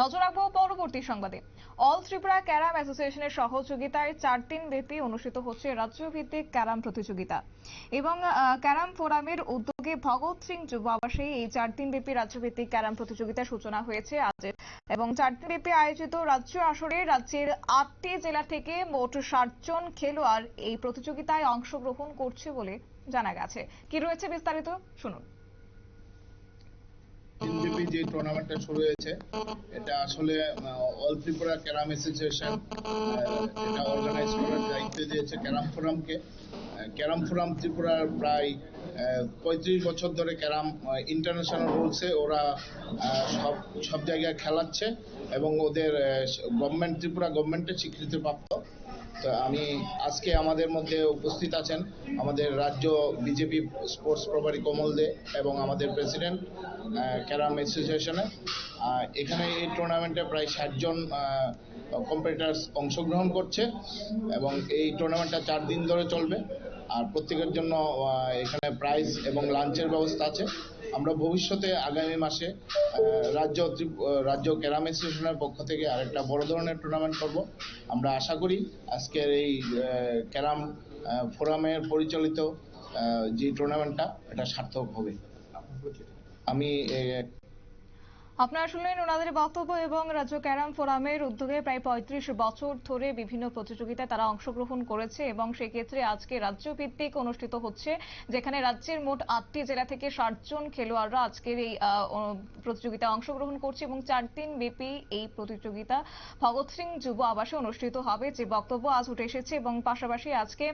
নজর রাখব পরবর্তী সংবাদে। অল ত্রিপুরা ক্যারাম অ্যাসোসিয়েশনের সহযোগিতায় চার দিন ব্যাপী অনুষ্ঠিত হচ্ছে রাজ্যভিত্তিক ক্যারাম প্রতিযোগিতা। এবং ক্যারাম ফোরামের উদ্যোগে ভগৎ সিং যুব আবাসে এই চার দিন ব্যাপী রাজ্যভিত্তিক ক্যারাম প্রতিযোগিতার সূচনা হয়েছে আজ। এবং চার দিন ব্যাপী আয়োজিত রাজ্য আসরে রাজ্যের আটটি জেলা থেকে মোট ষাট জন খেলোয়াড় এই প্রতিযোগিতায় অংশগ্রহণ করছে বলে জানা গেছে। কি রয়েছে বিস্তারিত? শুনুন। দিনব্যাপী যে টুর্নামেন্টটা শুরু হয়েছে, এটা আসলে অল ত্রিপুরা ক্যারাম অ্যাসোসিয়েশন এটা অর্গানাইজ করার দায়িত্ব দিয়েছে ক্যারাম ফোরামকে ক্যারাম ফোরাম ত্রিপুরার প্রায় পঁয়ত্রিশ বছর ধরে ক্যারাম ইন্টারন্যাশনাল রুলসে ওরা সব সব জায়গায় খেলাচ্ছে এবং ওদের গভর্নমেন্ট ত্রিপুরা গভর্নমেন্টের স্বীকৃতিপ্রাপ্ত। তো আমি আজকে আমাদের মধ্যে উপস্থিত আছেন আমাদের রাজ্য বিজেপি স্পোর্টস প্রভারী কমল দে এবং আমাদের প্রেসিডেন্ট ক্যারাম অ্যাসোসিয়েশনে। এখানে এই টুর্নামেন্টে প্রায় ষাটজন কম্পিটিটার্স অংশগ্রহণ করছে এবং এই টুর্নামেন্টটা চার দিন ধরে চলবে। আর প্রত্যেকের জন্য এখানে প্রাইজ এবং লাঞ্চের ব্যবস্থা আছে। আমরা ভবিষ্যতে আগামী মাসে রাজ্য রাজ্য ক্যারাম অ্যাসোসিয়েশনের পক্ষ থেকে আরেকটা বড় ধরনের টুর্নামেন্ট করব। আমরা আশা করি আজকের এই ক্যারাম ফোরামের পরিচালিত যে টুর্নামেন্টটা এটা সার্থক হবে। আমি আপনারা শুনলেন ওনাদের বক্তব্য এবং রাজ্য ক্যারাম ফোরামের উদ্যোগে প্রায় পঁয়ত্রিশ বছর ধরে বিভিন্ন প্রতিযোগিতায় তারা অংশগ্রহণ করেছে এবং সেক্ষেত্রে আজকে রাজ্য ভিত্তিক অনুষ্ঠিত হচ্ছে, যেখানে রাজ্যের মোট আটটি জেলা থেকে ষাট জন খেলোয়াড়রা আজকের এই প্রতিযোগিতায় অংশগ্রহণ করছে এবং চার দিন ব্যাপী এই প্রতিযোগিতা ভগৎ সিং যুব আবাসে অনুষ্ঠিত হবে। যে বক্তব্য আজ উঠে এসেছে এবং পাশাপাশি আজকে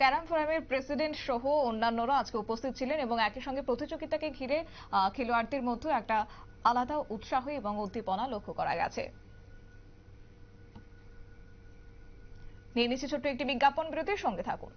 ক্যারাম ফোরামের প্রেসিডেন্ট সহ অন্যান্যরা আজকে উপস্থিত ছিলেন এবং একই সঙ্গে প্রতিযোগিতাকে ঘিরে খেলোয়াড়দের মধ্যে একটা আলাদা উৎসাহ এবং উদ্দীপনা লক্ষ্য করা গেছে। নিয়ে নিচ্ছে ছোট্ট একটি বিজ্ঞাপন, বিরতির সঙ্গে থাকুন।